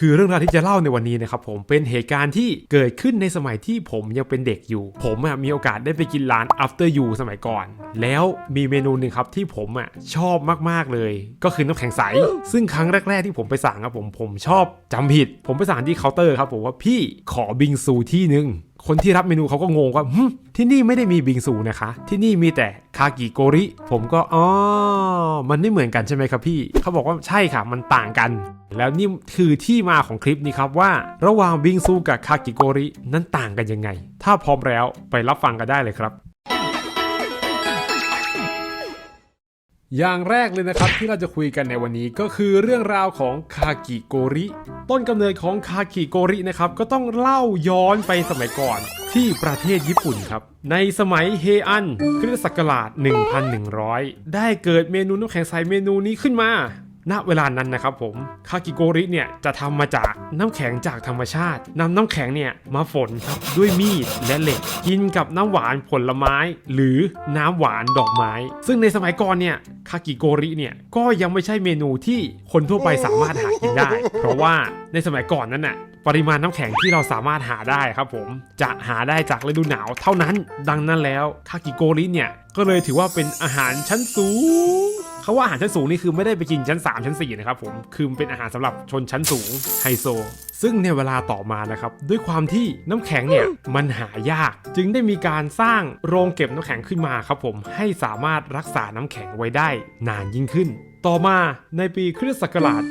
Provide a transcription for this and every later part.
คือเรื่องราวที่จะเล่าในวันนี้นะครับผมเป็นเหตุการณ์ที่เกิดขึ้นในสมัยที่ผมยังเป็นเด็กอยู่ ผมมีโอกาสได้ไปกินร้าน after you สมัยก่อน แล้วมีเมนูหนึ่งครับที่ผมอะชอบมากๆเลย ก็คือน้ำแข็งใส ซึ่งครั้งแรก ๆ ที่ผมไปสั่งครับผมผมชอบจำผิด ผมไปสั่งที่เคาน์เตอร์ครับผมว่าพี่ขอบิงซูที่หนึ่ง คนที่รับเมนูเขาก็งงว่าที่นี่ไม่ได้มีบิงซูนะคะ ที่นี่มีแต่คากิโกริ ผมก็อ๋อมันไม่เหมือนกันใช่ไหมครับพี่ เขาบอกว่าใช่ค่ะ มันต่างกัน แล้วนี่คือที่มาของคลิปนี้ครับว่า ระหว่างบิงซูกับคากิโกริ นั้นต่างกันยังไง ถ้าพร้อมแล้วไปรับฟังกันได้เลยครับ อย่างแรกเลยนะครับที่เราจะคุยกันในวันนี้ก็คือเรื่องราวของคากิโกริ ต้นกำเนิดของคากิโกรินะครับก็ต้องเล่าย้อนไปสมัยก่อนที่ประเทศญี่ปุ่นครับ ในสมัยเฮอันคริสตศักราช 1100 ได้เกิดเมนูน้ำแข็งใสเมนูนี้ขึ้นมา ณเวลานั้นนะครับผมคากิโกริเนี่ยจะทำมาจากน้ำแข็งจากธรรมชาตินำน้ำแข็งเนี่ยมาฝนครับด้วยมีดและเหล็กกินกับน้ำหวานผลไม้ หรือน้ำหวานดอกไม้ ซึ่งในสมัยก่อนเนี่ยคากิโกริเนี่ยก็ยังไม่ใช่เมนูที่คนทั่วไปสามารถหากินได้ เพราะว่าในสมัยก่อนนั้นน่ะปริมาณน้ำแข็งที่เราสามารถหาได้ครับผมจะหาได้จากฤดูหนาวเท่านั้น ดังนั้นแล้วคากิโกริเนี่ยก็เลยถือว่าเป็นอาหารชั้นสูง เขาว่าอาหารชั้นสูงนี่คือไม่ได้ไปกินชั้น 3 ชั้น4นะครับผมคือเป็นอาหารสำหรับชนชั้นสูงไฮโซ ซึ่งในเวลาต่อมานะครับ ด้วยความที่น้ำแข็งเนี่ยมันหายาก จึงได้มีการสร้างโรงเก็บน้ำแข็งขึ้นมาครับผมให้สามารถรักษาน้ำแข็งไว้ได้นานยิ่งขึ้นต่อมาในปีคริสต์ศักราช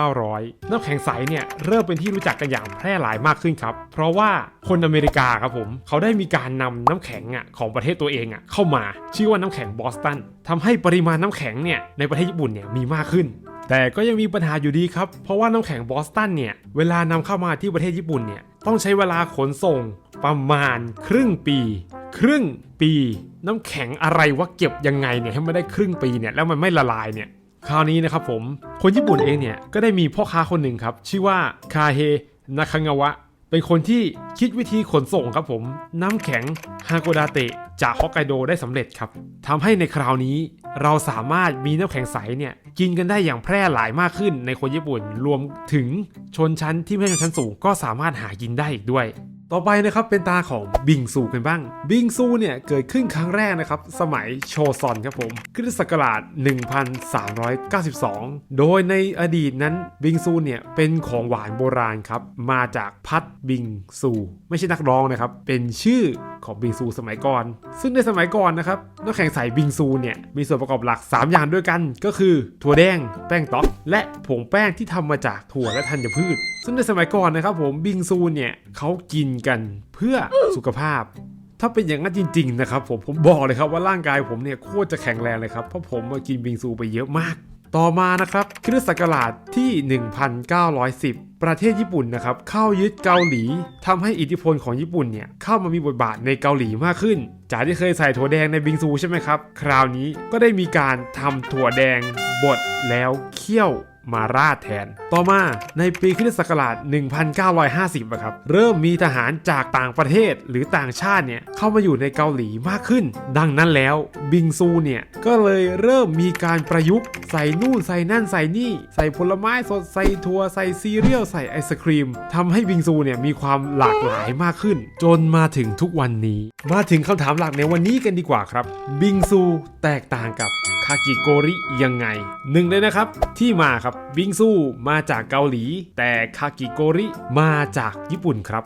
1900 น้ำแข็งใสเนี่ยเริ่มเป็นที่รู้จักกันอย่างแพร่หลายมากขึ้นครับ เพราะว่าคนอเมริกาครับผม เขาได้มีการนำน้ำแข็งอะของประเทศตัวเองอะเข้ามาชื่อว่าน้ำแข็งบอสตันทำให้ปริมาณน้ำแข็งเนี่ยในประเทศญี่ปุ่นเนี่ยมีมากขึ้น แต่ก็ยังมีปัญหาอยู่ดีครับ เพราะว่าน้ำแข็งบอสตันเนี่ย เวลานำเข้ามาที่ประเทศญี่ปุ่นเนี่ย ต้องใช้เวลาขนส่งประมาณครึ่งปี ครึ่งปี น้ำแข็งอะไรวะเก็บยังไงเนี่ยให้มันได้ครึ่งปีเนี่ยแล้วมันไม่ละลายเนี่ยคราวนี้นะครับผมคนญี่ปุ่นเองเนี่ยก็ได้มีพ่อค้าคนหนึ่งครับ ชื่อว่าคาเฮนาคังาวะ เป็นคนที่คิดวิธีขนส่งครับผมน้ำแข็งฮาโกดาเตะจากฮอกไกโดได้สำเร็จครับทำให้ในคราวนี้เราสามารถมีน้ำแข็งใสเนี่ยกินกันได้อย่างแพร่หลายมากขึ้นในคนญี่ปุ่น รวมถึงชนชั้นที่ไม่ใช่ชนชั้นสูงก็สามารถหากินได้อีกด้วย ต่อไปนะครับเป็นตาของบิงซูกันบ้าง บิงซูเนี่ยเกิดขึ้นครั้งแรกนะครับสมัยโชซอนครับผมคริสต์ศักราช 1392 โดยในอดีตนั้นบิงซูเนี่ยเป็นของหวานโบราณครับมาจากพัดบิงซู ไม่ใช่นักร้องนะครับ เป็นชื่อ ของบิงซูสมัยก่อน ซึ่งในสมัยก่อนนะครับน้ำแข็งใสบิงซูเนี่ยมีส่วนประกอบหลัก 3 อย่างด้วยกัน ก็คือ ถั่วแดง แป้งต๊อก และผงแป้งที่ทำมาจากถั่วและธัญพืช ซึ่งในสมัยก่อนนะครับผมบิงซูเนี่ยเขากินกันเพื่อสุขภาพถ้าเป็นอย่างนั้นจริง ๆ นะครับผมผมบอกเลยครับว่าร่างกายผมเนี่ยโคตรจะแข็งแรงเลยครับ เพราะผมมากินบิงซูไปเยอะมาก ต่อมานะครับคริสต์ศักราชที่ 1910 ประเทศญี่ปุ่นนะครับเข้ายึดเกาหลีทำให้อิทธิพลของญี่ปุ่นเนี่ยเข้ามามีบทบาทในเกาหลีมากขึ้น จากที่เคยใส่ถั่วแดงในบิงซูใช่ไหมครับ คราวนี้ก็ได้มีการทำถั่วแดงบดแล้วเคี่ยว มาราดแทน ต่อมาในปีคริสตศักราช 1950อะครับ เริ่มมีทหารจากต่างประเทศหรือต่างชาติเนี่ยเข้ามาอยู่ในเกาหลีมากขึ้น ดังนั้นแล้วบิงซูเนี่ยก็เลยเริ่มมีการประยุกต์ใส่นู่นใส่นั่นใส่นี่ ใส่ผลไม้สดใส่ถั่วใส่ซีเรียลใส่ไอศครีมทำให้บิงซูเนี่ยมีความหลากหลายมากขึ้น จนมาถึงทุกวันนี้ มาถึงคำถามหลักในวันนี้กันดีกว่าครับ บิงซูแตกต่างกับคากิโกริยังไงหนึ่งเลยนะครับที่มาครับบิงซูมาจากเกาหลี แต่คากิโกริมาจากญี่ปุ่นครับ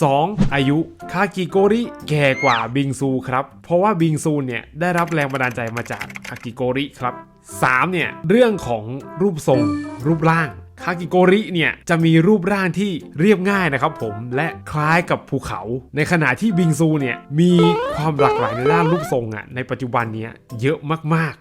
2. อายุคากิโกริแก่กว่าบิงซูครับ เพราะว่าบิงซูเนี่ยได้รับแรงบันดาลใจมาจากคากิโกริครับ 3. เนี่ยเรื่องของรูปทรงรูปร่างคากิโกริเนี่ยจะมีรูปร่างที่เรียบง่ายนะครับผมและคล้ายกับภูเขา ในขณะที่บิงซูเนี่ยมีความหลากหลายในด้านรูปทรงอะในปัจจุบันเนี้ยเยอะมาก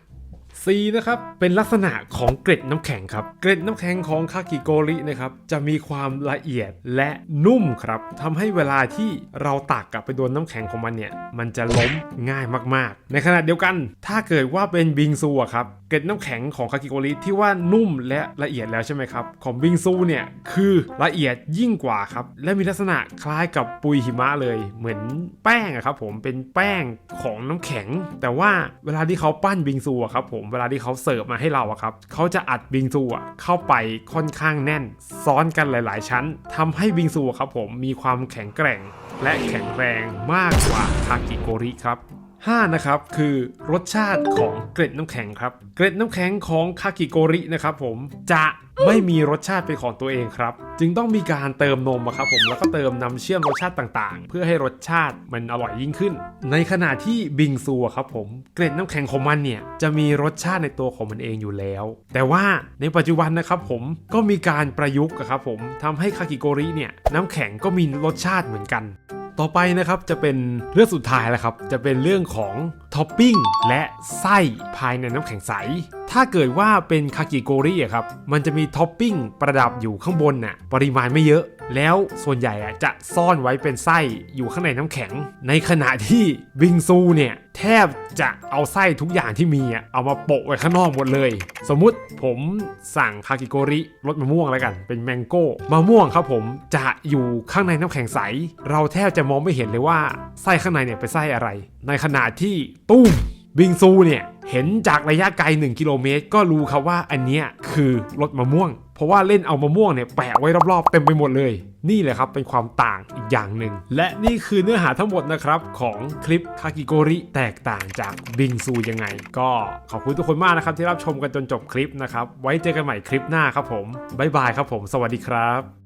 C นะครับ เป็นลักษณะของเกร็ดน้ำแข็งครับ เกร็ดน้ำแข็งของคากิโกรินะครับจะมีความละเอียดและนุ่มครับทำให้เวลาที่เราตักกลับไปโดนน้ำแข็งของมันเนี่ยมันจะล้มง่ายมากๆ ในขณะเดียวกัน ถ้าเกิดว่าเป็นบิงซูอะครับเกร็ดน้ำแข็งของคากิโกริที่ว่านุ่มและละเอียดแล้วใช่ไหมครับของบิงซูเนี่ยคือละเอียดยิ่งกว่าครับและมีลักษณะคล้ายกับปุยหิมะเลย เหมือนแป้งอะครับผมเป็นแป้งของน้ำแข็ง แต่ว่าเวลาที่เขาปั้นบิงซูอะครับผมเวลาที่เขาเสิร์ฟมาให้เราอะครับเขาจะอัดบิงซูอะเข้าไปค่อนข้างแน่น ซ้อนกันหลาย ๆ ชั้นทำให้บิงซูครับผมมีความแข็งแกร่งและแข็งแรงมากกว่าทากิโกริครับ 5นะครับคือรสชาติของเกล็ดน้ำแข็งครับ เกล็ดน้ำแข็งของคากิโกรินะครับผมจะไม่มีรสชาติเป็นของตัวเองครับ จึงต้องมีการเติมนมครับผมแล้วก็เติมน้ำเชื่อมรสชาติต่างๆ เพื่อให้รสชาติมันอร่อยยิ่งขึ้น ในขณะที่บิงซูครับผมเกล็ดน้ำแข็งของมันเนี่ยจะมีรสชาติในตัวของมันเองอยู่แล้ว แต่ว่าในปัจจุบันนะครับผมก็มีการประยุกต์ครับผมทำให้คากิโกริเนี่ยน้ำแข็งก็มีรสชาติเหมือนกัน ต่อไปนะครับจะเป็นเรื่องสุดท้ายแล้วครับ จะเป็นเรื่องของท็อปปิ้งและไส้ภายในน้ำแข็งใส ถ้าเกิดว่าเป็นคากิโกริอะครับ มันจะมีท็อปปิ้งประดับอยู่ข้างบนน่ะ ปริมาณไม่เยอะ แล้วส่วนใหญ่อะจะซ่อนไว้เป็นไส้อยู่ข้างในน้ำแข็ง ในขณะที่บิงซูเนี่ยแทบจะเอาไส้ทุกอย่างที่มีอะเอามาโปะไว้ข้างนอกหมดเลย สมมุติผมสั่งคากิโกริรสมะม่วงแล้วกัน เป็นแมงโก้มะม่วงครับผมจะอยู่ข้างในน้ำแข็งใส เราแทบจะมองไม่เห็นเลยว่าไส้ข้างในเนี่ยเป็นไส้อะไร ในขณะที่ตุ้มบิงซูเนี่ย เห็นจากระยะไกล 1 กิโลเมตร ก็รู้ครับว่าอันเนี้ยคือรสมะม่วง เพราะว่าเล่นเอามะม่วงเนี่ยแปะไว้รอบๆเต็มไปหมดเลย นี่แหละครับเป็นความต่างอีกอย่างหนึ่ง และนี่คือเนื้อหาทั้งหมดนะครับ ของคลิปคากิโกริแตกต่างจากบิงซูยังไง ก็ขอบคุณทุกคนมากนะครับที่รับชมกันจนจบคลิปนะครับไว้เจอกันใหม่คลิปหน้าครับผมบ๊ายบายครับผม สวัสดีครับ